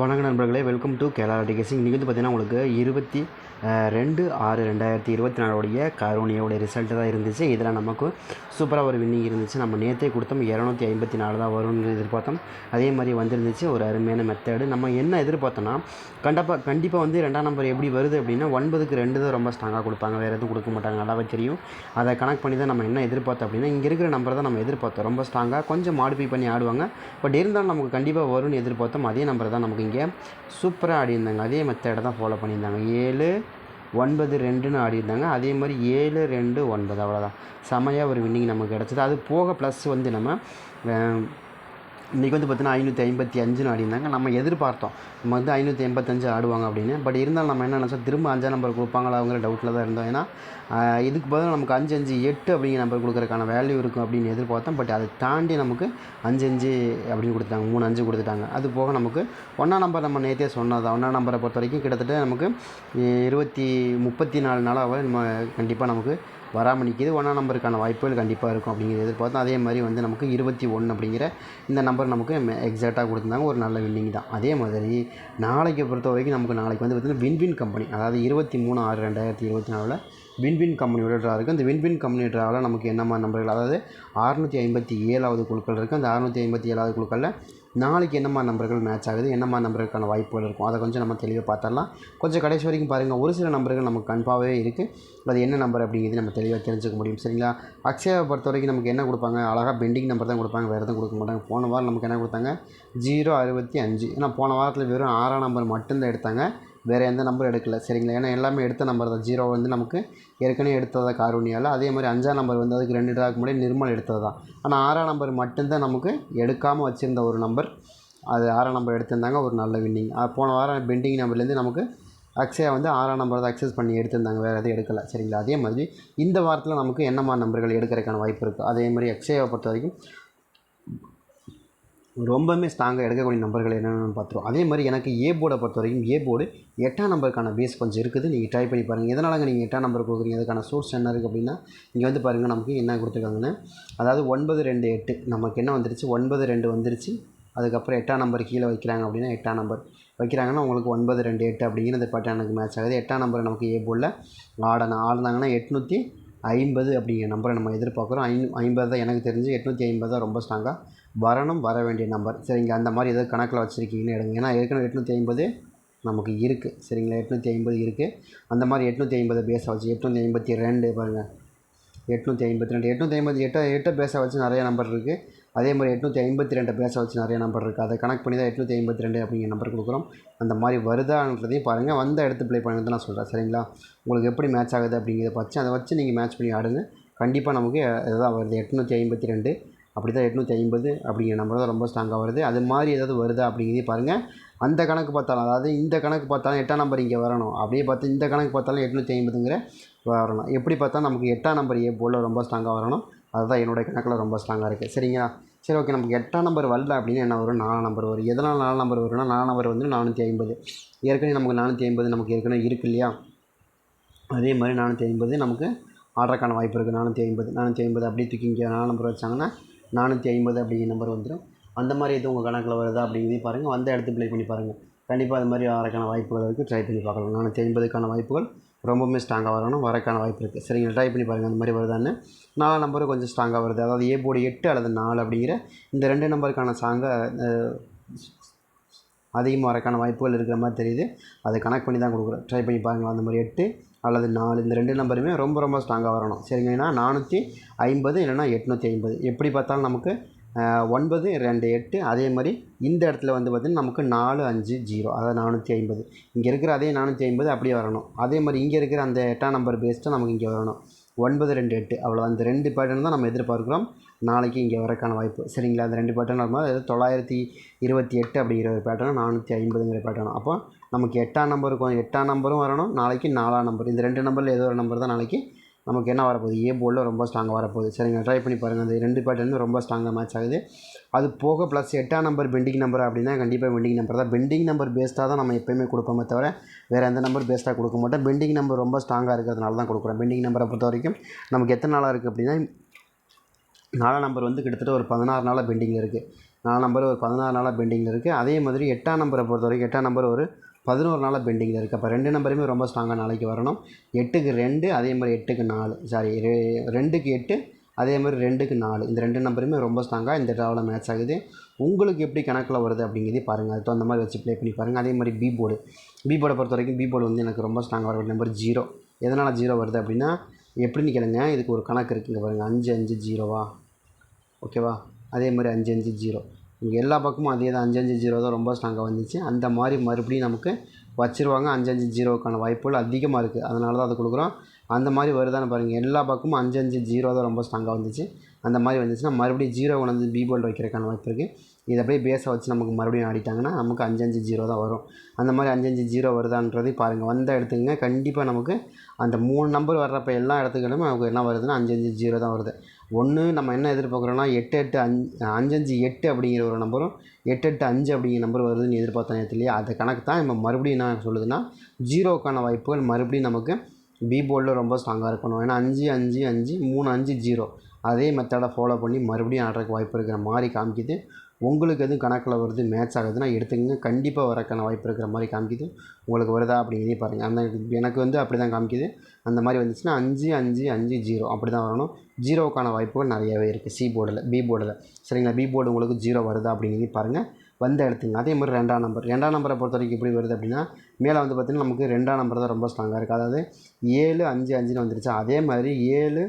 வணக்க நண்பர்களே welcome to Kerala டிகேசிங் இன்றைக்கி வந்து பார்த்தீங்கன்னா உங்களுக்கு இருபத்தி ரெண்டு ஆறு ரெண்டாயிரத்தி இருபத்தி நாலுடைய கரோனியோட ரிசல்ட்டு தான் இருந்துச்சு. இதில் நமக்கு சூப்பராக ஒரு வின்னிங் இருந்துச்சு. நம்ம நேற்றே கொடுத்தோம் இரநூத்தி ஐம்பத்தி நாலு தான் வரும்னு எதிர்பார்த்தோம். அதே மாதிரி வந்துருந்துச்சு ஒரு அருமையான மெத்தடு நம்ம என்ன எதிர்பார்த்தோன்னா கண்டிப்பாக கண்டிப்பாக வந்து ரெண்டாம் நம்பர் எப்படி வருது அப்படின்னா ஒன்பதுக்கு ரெண்டு தான் ரொம்ப ஸ்ட்ராங்காக கொடுப்பாங்க. வேறு எதுவும் கொடுக்க மாட்டாங்க. நல்லாவே தெரியும். அதை கனெக்ட் பண்ணி தான் நம்ம என்ன எதிர்பார்த்தோம் அப்படின்னா இங்கே இருக்கிற நம்பர் தான் நம்ம எதிர்பார்த்தோம். ரொம்ப ஸ்ட்ராங்காக கொஞ்சம் மாடிஃபை பண்ணி ஆடுவாங்க. பட் இருந்தாலும் நமக்கு கண்டிப்பாக வரும்னு எதிர்பார்த்தோம். அதே நம்பர் தான் நமக்கு இங்கே சூப்பராக ஆடியிருந்தாங்க. அதே மெத்தடை தான் ஃபாலோ பண்ணியிருந்தாங்க. ஏழு ஒன்பது ரெண்டுன்னு ஆடியிருந்தாங்க. அதே மாதிரி ஏழு ரெண்டு ஒன்பது. அவ்வளோதான் செமையாக ஒரு வின்னிங் நமக்கு கிடச்சிது. அது போக ப்ளஸ் வந்து நம்ம இன்றைக்கி வந்து பார்த்தீங்கன்னா ஐநூற்றி ஐம்பத்தி அஞ்சுன்னு ஆடினாங்க நம்ம எதிர்பார்த்தோம். நம்ம வந்து ஐநூற்றி எண்பத்தஞ்சு ஆடுவாங்க அப்படின்னு. பட் இருந்தாலும் நம்ம என்ன நினச்சோம்? திரும்ப அஞ்சாம் நம்பர் கொடுப்பாங்களா அவங்கிற டவுட்டில் தான் இருந்தோம். ஏன்னா இதுக்கு பதில் நமக்கு அஞ்சு அஞ்சு எட்டு அப்படிங்கிற நம்பர் கொடுக்குறதுக்கான வேல்யூ இருக்கும் அப்படின்னு எதிர்பார்த்தோம். பட் அதை தாண்டி நமக்கு அஞ்சு அஞ்சு அப்படின்னு கொடுத்துட்டாங்க. மூணு அஞ்சு கொடுத்துட்டாங்க. அது போக நமக்கு ஒன்றாம் நம்பர் நம்ம நேற்றே சொன்னது ஒன்றாம் நம்பரை பொறுத்த வரைக்கும் கிட்டத்தட்ட நமக்கு இருபத்தி முப்பத்தி நாலு நாளாக நம்ம கண்டிப்பாக நமக்கு வராமல் நிற்கிது ஒன்றாம் நம்பருக்கான வாய்ப்புகள் கண்டிப்பாக இருக்கும் அப்படிங்கிறத எதிர்பார்த்தோம். அதே மாதிரி வந்து நமக்கு இருபத்தி ஒன்று அப்படிங்கிற இந்த நம்பர் நமக்கு எக்ஸாக்டாக கொடுத்துருந்தாங்க. ஒரு நல்ல வின்னிங் தான். அதே மாதிரி நாளைக்கு பொறுத்த வரைக்கும் நமக்கு நாளைக்கு வந்து பார்த்திங்கன்னா வின்வின் கம்பெனி அதாவது இருபத்தி மூணு ஆறு ரெண்டாயிரத்தி இருபத்தி நாலில் வின்வின் கம்பெனியோட ட்ரா இருக்குது அந்த வின்வின் கம்பெனி ட்ராவில் நமக்கு என்னமா நம்பர்கள் அதாவது அறுநூற்றி ஐம்பத்தி ஏழாவது குழுக்கள் இருக்குது அந்த அறுநூற்றி ஐம்பத்தி ஏழாவது குழுக்களில் நாளைக்கு என்னம்மா நம்பர்கள் மேட்ச் ஆகுது என்னம்மா நம்பருக்கான வாய்ப்புகள் இருக்கும் அதை கொஞ்சம் நம்ம தெளிவாக பார்த்துடலாம். கொஞ்சம் கடைசி வரைக்கும் பாருங்கள் ஒரு சில நம்பர்கள் நமக்கு கன்ஃபாகவே இருக்குது அது என்ன நம்பர் அப்படிங்கிறது நம்ம தெளிவாக தெரிஞ்சுக்க முடியும் சரிங்களா? அக்ஷயாவை பொறுத்த வரைக்கும் நமக்கு என்ன கொடுப்பாங்க? அழகாக பெண்டிங் நம்பர் தான் கொடுப்பாங்க வேறு எதுவும் கொடுக்க மாட்டாங்க. போன வாரம் நமக்கு என்ன கொடுத்தாங்க? ஜீரோ அறுபத்தி அஞ்சு. ஏன்னா போன வாரத்தில் வெறும் ஆறாம் நம்பர் மட்டும்தான் எடுத்தாங்க. வேறு எந்த நம்பர் எடுக்கல. சரிங்களா? ஏன்னா எல்லாமே எடுத்த நம்பர் தான். ஜீரோ வந்து நமக்கு ஏற்கனவே எடுத்ததா காரூணியால் அதே மாதிரி அஞ்சாம் நம்பர் வந்து அதுக்கு ரெண்டு ட்ராக்கு முன்னாடி நிர்மல் எடுத்தது தான். ஆனால் ஆறாம் நம்பர் மட்டும்தான் நமக்கு எடுக்காமல் வச்சுருந்த ஒரு நம்பர் அது ஆறாம் நம்பர் எடுத்திருந்தாங்க. ஒரு நல்ல வின்னிங் போன வாரம் பெண்டிங் நம்பர்லேருந்து நமக்கு அக்ஷயா வந்து ஆறாம் நம்பர் தான் அக்சஸ் பண்ணி எடுத்திருந்தாங்க. வேறு எதுவும் எடுக்கல. சரிங்களா? அதே மாதிரி இந்த வாரத்தில் நமக்கு என்னமா நம்பர்கள் எடுக்கிறதுக்கான வாய்ப்பு இருக்குது அதே மாதிரி அக்ஷயாவை பொறுத்த வரைக்கும் ரொம்பவுமே ஸ்ட்ராங்காக எடுக்கக்கூடிய நம்பர்கள் என்னென்னு பார்த்துருவோம். அதே மாதிரி எனக்கு ஏ போர்டை பொறுத்த வரைக்கும் ஏ போர்டு எட்டாம் நம்பருக்கான பேஸ் கொஞ்சம் இருக்குது. நீங்கள் ட்ரை பண்ணி பாருங்கள் எதனாலங்க நீங்கள் எட்டாம் நம்பர் கொடுக்குறீங்க? அதுக்கான சோர்ஸ் என்ன இருக்குது அப்படின்னா இங்கே வந்து பாருங்கள் நமக்கு என்ன கொடுத்துருக்காங்கன்னு. அதாவது ஒன்பது ரெண்டு எட்டு. நமக்கு என்ன வந்துருச்சு? ஒன்பது ரெண்டு வந்துருச்சு. அதுக்கப்புறம் எட்டாம் நம்பர் கீழே வைக்கிறாங்க அப்படின்னா எட்டாம் நம்பர். வைக்கிறாங்கன்னா உங்களுக்கு ஒன்பது ரெண்டு எட்டு அப்படிங்கிறது இந்த பேட்டர்னுக்கு மேட்ச் ஆகுது. எட்டாம் நம்பர் நமக்கு ஏ போர்டில் ஆடணும். ஆடினாங்கன்னா எட்நூற்றி ஐம்பது அப்படிங்கிற நம்பரை நம்ம எதிர்பார்க்குறோம். ஐநூ ஐம்பது தான் எனக்கு தெரிஞ்சு எட்நூற்றி ஐம்பது தான் ரொம்ப ஸ்ட்ராங்காக வரணும் வர வேண்டிய நம்பர் சரிங்க அந்த மாதிரி ஏதாவது கணக்கில் வச்சுருக்கீங்கன்னு எடுங்க. ஏன்னா ஏற்கனவே எட்நூற்றி ஐம்பது நமக்கு இருக்குது சரிங்களா? எட்நூற்றி ஐம்பது இருக்குது அந்த மாதிரி எட்நூற்றி ஐம்பது பேஸை வச்சு எட்நூற்றி ஐம்பத்தி ரெண்டு பாருங்கள் எட்நூற்றி ஐம்பத்தி ரெண்டு. எட்நூற்றி ஐம்பத்தி எட்டை எட்டை பேஸை வச்சு நிறைய நம்பர் இருக்குது அதே மாதிரி எட்நூற்றி ஐம்பத்தி ரெண்டு பேச வச்சு நிறைய நம்பர் இருக்குது அதை கனெக்ட் பண்ணி தான் எட்நூற்றி ஐம்பத்தி ரெண்டு அப்படிங்கிற நம்பர் கொடுக்குறோம். அந்த மாதிரி வருதான்றதையும் பாருங்கள் வந்த இடத்து ப்ளே பண்ணுறது நான் சொல்கிறேன் சரிங்களா? உங்களுக்கு எப்படி மேட்ச் ஆகுது அப்படிங்கிறத வச்சு அதை வச்சு நீங்கள் மேட்ச் பண்ணி ஆடுங்க. கண்டிப்பாக நமக்கு இதுதான் வருது. எட்நூற்றி ஐம்பத்தி ரெண்டு அப்படி தான் எட்நூற்றி ஐம்பது அப்படிங்கிற நம்பர் தான் ரொம்ப ஸ்ட்ராங்காக வருது. அது மாதிரி ஏதாவது வருதா அப்படிங்கிறதையும் பாருங்கள் அந்த கணக்கு பார்த்தாலும் அதாவது இந்த கணக்கு பார்த்தாலும் எட்டாம் நம்பர் இங்கே வரணும். அப்படியே பார்த்து இந்த கணக்கு பார்த்தாலும் எட்நூற்றி ஐம்பதுங்கிற வரணும். எப்படி பார்த்தாலும் நமக்கு எட்டாம் நம்பர் ஏ போல் ரொம்ப ஸ்ட்ராங்காக வரணும். அதுதான் என்னுடைய கணக்கில் ரொம்ப ஸ்ட்ராங்காக இருக்குது சரிங்களா? சரி ஓகே நமக்கு எட்டாம் நம்பர் வரல அப்படின்னு என்ன வரும்? நாலாம் நம்பர் வரும். எதனால் நாலாம் நம்பர் வரும்னா நாலாம் நம்பர் வந்து நானூற்றி ஐம்பது. ஏற்கனவே நமக்கு நானூற்றி ஐம்பது நமக்கு ஏற்கனவே இருக்கு இல்லையா? அதே மாதிரி நானூற்றி ஐம்பது நமக்கு ஆர்டருக்கான வாய்ப்பு இருக்குது நானூற்றி ஐம்பது நானூற்றி ஐம்பது அப்படியே தூக்கி இங்கே நாலு நம்பர் வச்சாங்கன்னா நானூற்றி ஐம்பது அப்படிங்கிற நம்பர் வந்துடும் அந்த மாதிரி எதுவும் உங்கள் கணக்கில் வருதா அப்படிங்கிறதையும் பாருங்கள் வந்த இடத்து ப்ளே பண்ணி பாருங்கள் கண்டிப்பாக அது மாதிரி ஆறக்கான வாய்ப்புகள் இருக்குது ட்ரை பண்ணி பார்க்கலாம். நானூற்றி ஐம்பதுக்கான வாய்ப்புகள் ரொம்பவுமே ஸ்ட்ராங்காக வரணும். வரக்கான வாய்ப்பு இருக்குது சரிங்க ட்ரை பண்ணி பாருங்கள் அந்த மாதிரி வருதான்னு. நாலு நம்பரும் கொஞ்சம் ஸ்ட்ராங்காக வருது. அதாவது ஏ போர்டு எட்டு அல்லது நாலு அப்படிங்கிற இந்த ரெண்டு நம்பருக்கான சாங்கை அதிகமாக வரக்கான வாய்ப்புகள் இருக்கிற மாதிரி தெரியுது. அதை கனெக்ட் பண்ணி தான் கொடுக்குறோம். ட்ரை பண்ணி பாருங்கள் அந்த மாதிரி எட்டு அல்லது நாலு இந்த ரெண்டு நம்பருமே ரொம்ப ரொம்ப ஸ்ட்ராங்காக வரணும். சரிங்கன்னா நானூற்றி ஐம்பது இல்லைன்னா எட்நூற்றி ஐம்பது. எப்படி பார்த்தாலும் நமக்கு ஒன்பது ரெண்டு எட்டு அதே மாதிரி இந்த இடத்துல வந்து பார்த்திங்கன்னா நமக்கு நாலு அஞ்சு ஜீரோ. அதாவது நானூற்றி ஐம்பது. இங்கே இருக்கிற அதே நானூற்றி ஐம்பது அப்படியே வரணும். அதே மாதிரி இங்கே இருக்கிற அந்த எட்டாம் நம்பர் பேஸ்ட்டு நமக்கு இங்கே வரணும். ஒன்பது ரெண்டு எட்டு. அவ்வளோ அந்த ரெண்டு பேட்டர்ன் தான் நம்ம எதிர்பார்க்குறோம். நாளைக்கு இங்கே வரக்கான வாய்ப்பு. சரிங்களா? அந்த ரெண்டு பேட்டர்ன் வரும்போது அதாவது தொள்ளாயிரத்தி இருபத்தி எட்டு அப்படிங்கிற ஒரு பேட்டர்னும் நானூற்றி ஐம்பதுங்கிற பேட்டர்னும் அப்போ நமக்கு எட்டாம் நம்பருக்கும் எட்டாம் நம்பரும் வரணும். நாளைக்கு நாலாம் நம்பர் இந்த ரெண்டு நம்பரில் ஏதோ ஒரு நம்பர் தான் நாளைக்கு நமக்கு என்ன வரப்போகுது? ஏ போர்டில் ரொம்ப ஸ்ட்ராங்காக வரப்போகுது. சரிங்க ட்ரை பண்ணி பாருங்கள் அந்த ரெண்டு பேட்டர்னும் ரொம்ப ஸ்ட்ராங்காக மேட்ச் ஆகுது. அது போக ப்ளஸ் எட்டாம் நம்பர் பெண்டிங் நம்பர் அப்படின்னா கண்டிப்பாக பெண்டிங் நம்பர் தான். பெண்டிங் நம்பர் பேஸ்டாக தான் நம்ம எப்போயுமே கொடுப்போமே தவிர வேறு எந்த நம்பர் பேஸ்டாக கொடுக்க மாட்டோம். பெண்டிங் நம்பர் ரொம்ப ஸ்ட்ராங்காக இருக்கிறதுனால தான் கொடுக்குறோம். பெண்டிங் நம்பரை பொறுத்த வரைக்கும் நமக்கு எத்தனை நாளாக இருக்குது அப்படின்னா நாலாம் நம்பர் வந்து கிட்டத்தட்ட ஒரு பதினாறு நாளாக பெண்டிங்கில் இருக்குது நாலு நம்பர் ஒரு பதினாறு நாளாக பெண்டிங்கில் இருக்குது அதே மாதிரி எட்டாம் நம்பரை பொறுத்த வரைக்கும் எட்டாம் நம்பர் ஒரு பதினோரு நாளாக பெண்டிங்கில் இருக்குது அப்போ ரெண்டு நம்பருமே ரொம்ப ஸ்ட்ராங்காக நாளைக்கு வரணும். எட்டுக்கு ரெண்டு அதே மாதிரி எட்டுக்கு நாலு. சாரி ரெ ரெண்டுக்கு எட்டு அதே மாதிரி ரெண்டுக்கு நாலு. இந்த ரெண்டு நம்பருமே ரொம்ப ஸ்ட்ராங்காக இந்த ட்ராவில் மேட்ச் ஆகுது. உங்களுக்கு எப்படி கணக்கில் வருது அப்படிங்கிறதே பாருங்கள் அதுக்கு தகுந்த மாதிரி வச்சு ப்ளே பண்ணி பாருங்கள் அதே மாதிரி பி போர்டு பி போர்டை பொறுத்த வரைக்கும் பி போர்டு வந்து எனக்கு ரொம்ப ஸ்ட்ராங்காக வர நம்பர் ஜீரோ எதனால் ஜீரோ வருது அப்படின்னா எப்படின்னு கேளுங்க. இதுக்கு ஒரு கணக்கு இருக்குங்க பாருங்கள் அஞ்சு அஞ்சு ஜீரோவா ஓகேவா அதே மாதிரி அஞ்சு அஞ்சு ஜீரோ இங்கே எல்லா பக்கமும் அதே தான். அஞ்சு அஞ்சு ஜீரோ தான் ரொம்ப ஸ்ட்ராங்காக வந்துச்சு. அந்த மாதிரி மறுபடியும் நமக்கு வச்சிருவாங்க. அஞ்சு அஞ்சு ஜீரோவுக்கான வாய்ப்புகள் அதிகமாக இருக்குது அதனால தான் அது கொடுக்குறோம். அந்த மாதிரி வருதான்னு பாருங்கள் எல்லா பக்கமும் அஞ்சு அஞ்சு ஜீரோ தான் ரொம்ப ஸ்ட்ராங்காக வந்துச்சு. அந்த மாதிரி வந்துச்சுன்னா மறுபடியும் ஜீரோ வந்து பி போல்ட் வைக்கிறதுக்கான வாய்ப்பு இருக்குது இதை அப்படியே பேஸை வச்சு நமக்கு மறுபடியும் ஆடிட்டாங்கன்னா நமக்கு அஞ்சு அஞ்சு ஜீரோ தான் வரும். அந்த மாதிரி அஞ்சு அஞ்சு ஜீரோ வருதான்றதை பாருங்கள் வந்த இடத்துக்குங்க கண்டிப்பாக நமக்கு அந்த மூணு நம்பர் வர்றப்ப எல்லா இடத்துக்கிலுமே நமக்கு என்ன வருதுன்னா அஞ்சு அஞ்சு ஜீரோ தான் வருது. ஒன்று நம்ம என்ன எதிர்பார்க்குறோன்னா எட்டு எட்டு அஞ்சு அஞ்சு எட்டு அப்படிங்கிற ஒரு நம்பரும் எட்டு எட்டு அஞ்சு அப்படிங்கிற நம்பர் வருதுன்னு எதிர்பார்த்த நேற்று அந்த கணக்கு தான். நம்ம மறுபடியும் என்ன சொல்லுதுன்னா ஜீரோக்கான வாய்ப்புகள் மறுபடியும் நமக்கு பி போர்டில் ரொம்ப ஸ்ட்ராங்காக இருக்கணும். ஏன்னா அஞ்சு அஞ்சு அஞ்சு மூணு அஞ்சு ஜீரோ. அதே மெத்தடை ஃபாலோ பண்ணி மறுபடியும் ஆடுறதுக்கு வாய்ப்பு இருக்கிற மாதிரி காமிக்குது. உங்களுக்கு எதுவும் கணக்கில் வருது மேட்ச் ஆகுதுன்னா எடுத்துக்கங்க கண்டிப்பாக வரக்கான வாய்ப்பு இருக்கிற மாதிரி காமிக்குது. உங்களுக்கு வருதா அப்படிங்கிறதே பாருங்கள் அந்த எனக்கு வந்து அப்படி தான் காமிக்குது. அந்த மாதிரி வந்துச்சுன்னா அஞ்சு அஞ்சு அஞ்சு ஜீரோ அப்படி தான் வரணும் ஜீரோவுக்கான வாய்ப்புகள் நிறையவே இருக்குது சி போர்டில் பி போர்டில் சரிங்களா? பி போர்டு உங்களுக்கு ஜீரோ வருதா அப்படிங்கிறதையும் பாருங்கள் வந்த இடத்துங்க அதே மாதிரி ரெண்டாம் நம்பர் ரெண்டாம் நம்பரை பொறுத்த வரைக்கும் எப்படி வருது அப்படின்னா மேலே வந்து பார்த்திங்கன்னா நமக்கு ரெண்டாம் நம்பர் தான் ரொம்ப ஸ்ட்ராங்காக இருக்குது அதாவது ஏழு அஞ்சு அஞ்சுன்னு வந்துருச்சு. அதே மாதிரி ஏழு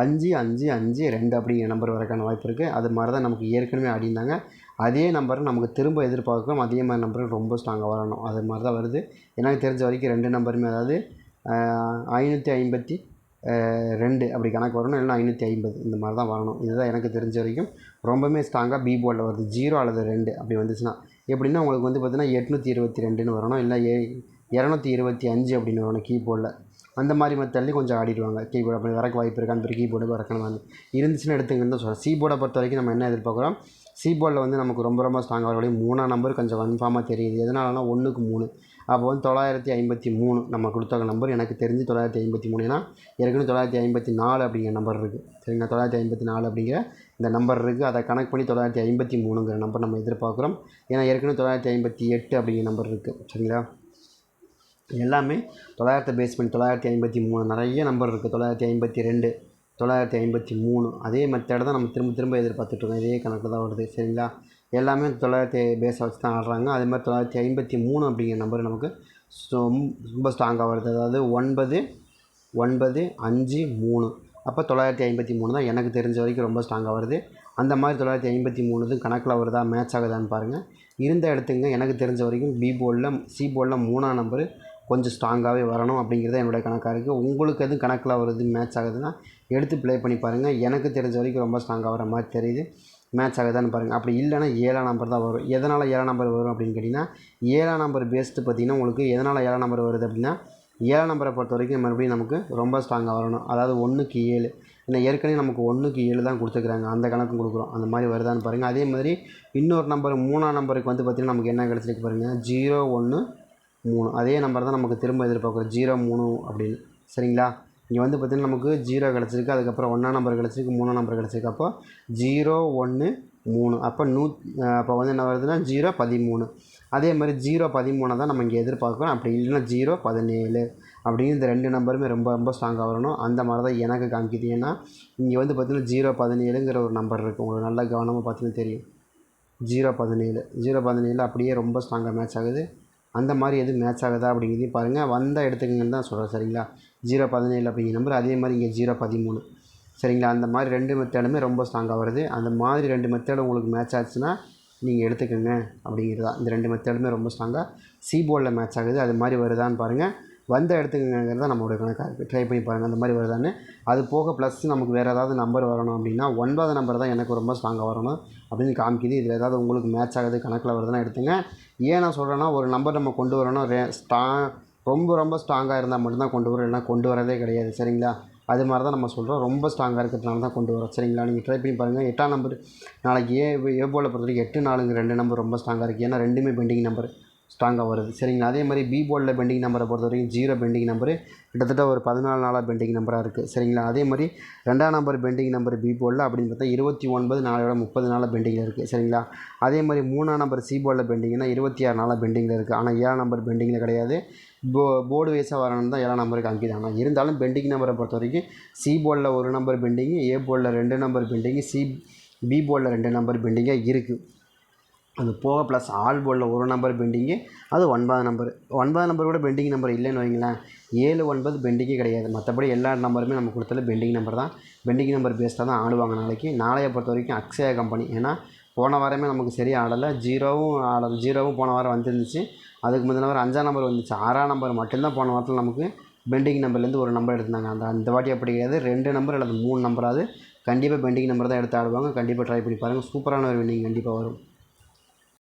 அஞ்சு அஞ்சு அஞ்சு ரெண்டு அப்படிங்கிற நம்பர் வரக்கான வாய்ப்பு இருக்குது அது மாதிரி தான் நமக்கு ஏற்கனவே ஆடிருந்தாங்க அதே நம்பரை நமக்கு திரும்ப எதிர்பார்க்குறோம். அதே மாதிரி நம்பர் ரொம்ப ஸ்ட்ராங்காக வரணும். அது மாதிரி தான் வருது. எனக்கு தெரிஞ்ச வரைக்கும் ரெண்டு நம்பருமே அதாவது ஐநூற்றி ஐம்பத்தி ரெண்டு அப்படி கணக்கு வரணும். இல்லைன்னா ஐநூற்றி ஐம்பது இந்த மாதிரி தான் வரணும். இதுதான் எனக்கு தெரிஞ்ச வரைக்கும் ரொம்பவுமே ஸ்ட்ராங்காக பி போர்டில் வருது. ஜீரோ அல்லது ரெண்டு அப்படி வந்துச்சுன்னா. எப்படின்னா உங்களுக்கு வந்து பார்த்திங்கன்னா எட்நூற்றி இருபத்தி ரெண்டுன்னு வரணும். இல்லை ஏ இரநூத்தி இருபத்தி அஞ்சு அப்படின்னு வரணும் கீபோர்டில் அந்த மாதிரி மெத்தட்லேயும் கொஞ்சம் ஆடிடுவாங்க. கீபோர்டு அப்படி வரக்கு வாய்ப்பு இருக்கான்னு பிறகு கீபோர்டு வரக்கணும் இருந்துச்சுன்னு எடுத்துங்கன்னு தான் சொல்கிறேன் சீபோர்டை பொறுத்த வரைக்கும் நம்ம என்ன எதிர்பார்க்குறோம்? சீபோர்டில் வந்து நமக்கு ரொம்ப ரொம்ப ஸ்ட்ராங்காக வரக்கூடிய மூணாம் நம்பர் கொஞ்சம் கன்ஃபார்மாக தெரியுது. எதனாலனா ஒன்றுக்கு மூணு. அப்போ வந்து தொள்ளாயிரத்தி ஐம்பத்தி மூணு நம்ம கொடுத்த நம்பர் எனக்கு தெரிஞ்சு தொள்ளாயிரத்தி ஐம்பத்தி மூணு. ஏன்னா ஏற்கனவே தொள்ளாயிரத்தி ஐம்பத்தி நாலு அப்படிங்கிற நம்பர் இருக்குது சரிங்களா? தொள்ளாயிரத்தி ஐம்பத்தி நாலு அப்படிங்கிற இந்த நம்பர் இருக்குது அதை கணக்கு பண்ணி தொள்ளாயிரத்தி ஐம்பத்தி மூணுங்கிற நம்பர் நம்ம எதிர்பார்க்குறோம். ஏன்னா ஏற்கனவே தொள்ளாயிரத்தி ஐம்பத்தி எட்டு அப்படிங்கிற நம்பர் இருக்குது சரிங்களா? எல்லாமே தொள்ளாயிரத்தை பேஸ் பண்ணி தொள்ளாயிரத்தி ஐம்பத்தி மூணு நிறைய நம்பர் இருக்குது தொள்ளாயிரத்தி ஐம்பத்தி ரெண்டு தொள்ளாயிரத்தி ஐம்பத்தி மூணு. அதே மெத்தடை தான் நம்ம திரும்ப திரும்ப எதிர்பார்த்துட்ருக்கோம். இதே கணக்கில் தான் வருது. சரிங்களா? எல்லாமே தொள்ளாயிரத்தி பேஸை வச்சு தான் ஆடுறாங்க. அதே மாதிரி தொள்ளாயிரத்தி ஐம்பத்தி மூணு அப்படிங்கிற நம்பர் நமக்கு ரொம்ப ஸ்ட்ராங்காக வருது. அதாவது ஒன்பது ஒன்பது அஞ்சு மூணு. அப்போ தொள்ளாயிரத்தி ஐம்பத்தி மூணு தான் எனக்கு தெரிஞ்ச வரைக்கும் ரொம்ப ஸ்ட்ராங்காக வருது. அந்த மாதிரி தொள்ளாயிரத்தி ஐம்பத்தி மூணு கணக்கில் வருதா? மேட்ச் ஆகுதான்னு பாருங்கள் இருந்த இடத்துங்க எனக்கு தெரிஞ்ச வரைக்கும் பி போர்டில் சி போர்டில் மூணாம் நம்பரு கொஞ்சம் ஸ்ட்ராங்காகவே வரணும் அப்படிங்கிறது என்னுடைய கணக்காக இருக்குது உங்களுக்கு எதுவும் கணக்கில் வருது மேட்ச் ஆகுதுன்னா எடுத்து ப்ளே பண்ணி பாருங்கள் எனக்கு தெரிஞ்ச வரைக்கும் ரொம்ப ஸ்ட்ராங்காக வர மாதிரி தெரியுது. மேட்ச் ஆகுதான்னு பாருங்கள் அப்படி இல்லைன்னா ஏழாம் நம்பர் தான் வரும். எதனால் ஏழாம் நம்பர் வரும் அப்படின்னு கேட்டிங்கன்னா ஏழாம் நம்பர் பேஸ்டு பார்த்திங்கன்னா உங்களுக்கு எதனால் ஏழாம் நம்பர் வருது அப்படின்னா ஏழாம் நம்பரை பொறுத்த வரைக்கும் மறுபடியும் நமக்கு ரொம்ப ஸ்ட்ராங்காக வரணும். அதாவது ஒன்றுக்கு ஏழு. ஏன்னா ஏற்கனவே நமக்கு ஒன்றுக்கு ஏழு தான் கொடுத்துருக்குறாங்க. அந்த கணக்கும் கொடுக்குறோம். அந்த மாதிரி வருதான்னு பாருங்கள் அதே மாதிரி இன்னொரு நம்பர் மூணாம் நம்பருக்கு வந்து பார்த்திங்கன்னா நமக்கு என்ன கிடச்சிருக்கு பாருங்கள் ஜீரோ ஒன்று மூணு. அதே நம்பர் தான் நமக்கு திரும்ப எதிர்பார்க்குறோம். ஜீரோ மூணு அப்படின்னு. சரிங்களா? இங்கே வந்து பார்த்திங்கன்னா நமக்கு ஜீரோ கிடச்சிருக்கு. அதுக்கப்புறம் ஒன்றாம் நம்பர் கிடச்சிருக்கு மூணாம் நம்பர் கிடச்சிருக்கு. அப்போ ஜீரோ ஒன்று மூணு. அப்போ நூ அப்போ வந்து என்ன வருதுன்னா ஜீரோ பதிமூணு. அதே மாதிரி ஜீரோ பதிமூணை தான் நம்ம இங்கே எதிர்பார்க்குறோம். அப்படி இல்லைன்னா ஜீரோ பதினேழு அப்படின்னு இந்த ரெண்டு நம்பருமே ரொம்ப ரொம்ப ஸ்ட்ராங்காக வரணும். அந்த மாதிரி தான் எனக்கு காமிக்குது. ஏன்னா இங்கே வந்து பார்த்திங்கன்னா ஜீரோ பதினேழுங்கிற ஒரு நம்பர் இருக்குது உங்களுக்கு நல்லா கவனமாக பார்த்தீங்கன்னா தெரியும். ஜீரோ பதினேழு. ஜீரோ பதினேழு அப்படியே ரொம்ப ஸ்ட்ராங்காக மேட்ச் ஆகுது. அந்த மாதிரி எதுவும் மேட்ச் ஆகுதா அப்படிங்கிறதையும் பாருங்கள் வந்த எடுத்துக்கங்கன்னு தான் சொல்கிறேன் சரிங்களா? ஜீரோ பதினேழு அப்படிங்கிற நம்பர் அதே மாதிரி இங்கே ஜீரோ பதிமூணு. சரிங்களா? அந்த மாதிரி ரெண்டு மெத்தேடுமே ரொம்ப ஸ்ட்ராங்காக வருது. அந்த மாதிரி ரெண்டு மெத்தேடு உங்களுக்கு மேட்ச் ஆச்சுன்னா நீங்கள் எடுத்துக்கோங்க அப்படிங்கிறது தான். இந்த ரெண்டு மெத்தேடுமே ரொம்ப ஸ்ட்ராங்காக சி போர்டில் மேட்ச் ஆகுது. அது மாதிரி வருதான்னு பாருங்கள் வந்த எடுத்துக்கங்கிறது தான் நம்மளுடைய கணக்காக இருக்குது ட்ரை பண்ணி பாருங்கள் அந்த மாதிரி வருதான்னு. அது போக ப்ளஸ் நமக்கு வேறு ஏதாவது நம்பர் வரணும் அப்படின்னா ஒன்பது நம்பர் தான் எனக்கு ரொம்ப ஸ்ட்ராங்காக வரணும் அப்படின்னு காமிக்குது. இதில் ஏதாவது உங்களுக்கு மேட்ச் ஆகுது கணக்கில் வருதுன்னா எடுத்துங்க. ஏன் நான் சொல்கிறேன்னா ஒரு நம்பர் நம்ம கொண்டு வரணும் ரே ஸ்ட்ரா ரொம்ப ரொம்ப ஸ்ட்ராங்காக இருந்தால் மட்டும்தான் கொண்டு வரும். இல்லைனா கொண்டு வரதே கிடையாது சரிங்களா? அது மாதிரி தான் நம்ம சொல்கிறோம் ரொம்ப ஸ்ட்ராங்காக இருக்கிறதுனால தான் கொண்டு வரோம் சரிங்களா? நீங்கள் ட்ரை பண்ணி பாருங்கள் எட்டாம் நம்பர் நாளைக்கு ஏ ஏ போல பொறுத்த வரைக்கும் எட்டு நாலுங்க ரெண்டு நம்பர் ரொம்ப ஸ்ட்ராங்காக இருக்குது ஏன்னா ரெண்டுமே பெண்டிங் நம்பர் ஸ்ட்ராங்காக வருது. சரிங்களா? அதே மாதிரி பி போர்டில் பெண்டிங் நம்பரை பொறுத்த வரைக்கும் ஜீரோ பெண்டிங் நம்பரு கிட்டத்தட்ட ஒரு பதினாலு நாளாக பெண்டிங் நம்பராக இருக்குது சரிங்களா? அதே மாதிரி ரெண்டாம் நம்பர் பெண்டிங் நம்பர் பி போர்டில் அப்படின்னு பார்த்தா இருபத்தி ஒன்பது நாளையோட முப்பது நாளாக பெண்டிங்கில் இருக்குது சரிங்களா? அதே மாதிரி மூணாம் நம்பர் சி போர்டில் பெண்டிங்னா இருபத்தி ஆறு நாளாக பெண்டிங்கில் இருக்குது ஆனால் ஏழாம் நம்பர் பெண்டிங்கில் கிடையாது. போ போர்டு வைஸாக வரணும் தான் ஏழாம் நம்பருக்கு அங்கிதான் ஆனால் இருந்தாலும் பெண்டிங் நம்பரை பொறுத்த வரைக்கும் சி போர்டில் ஒரு நம்பர் பெண்டிங்கு ஏ போர்டில் ரெண்டு நம்பர் பெண்டிங்கு சி பி போர்டில் ரெண்டு நம்பர் பெண்டிங்காக இருக்குது அது போக ப்ளஸ் ஆல் போர்டில் ஒரு நம்பர் பெண்டிங்கு அது ஒன்பது நம்பர் ஒன்பதாம் நம்பர் கூட பெண்டிங் நம்பர் இல்லைன்னு வைங்களேன் ஏழு ஒன்பது பெண்டிங்கே கிடையாது. மற்றபடி எல்லா நம்பருமே நம்ம கொடுத்தது பெண்டிங் நம்பர் தான். பெண்டிங் நம்பர் பேஸ்டாக தான் ஆடுவாங்க நாளைக்கு. நாளையை பொறுத்த வரைக்கும் அக்ஷயா கம்பெனி ஏன்னா போன வாரமே நமக்கு சரியாக ஆடலை. ஜீரோவும் ஆடலை. ஜீரோவும் போன வாரம் வந்துருந்துச்சு. அதுக்கு முந்தின வாரம் அஞ்சாம் நம்பர் வந்துச்சு. ஆறாம் நம்பர் மட்டும்தான் போன வாரத்தில் நமக்கு பெண்டிங் நம்பர்லேருந்து ஒரு நம்பர் எடுத்தாங்க அந்த அந்த வாட்டி அப்படி கிடையாது. ரெண்டு நம்பர் அல்லது மூணு நம்பராது கண்டிப்பாக பெண்டிங் நம்பர் தான் எடுத்து ஆடுவாங்க. கண்டிப்பாக ட்ரை பண்ணி பாருங்கள் சூப்பரான ஒரு வின்னிங் கண்டிப்பாக வரும்.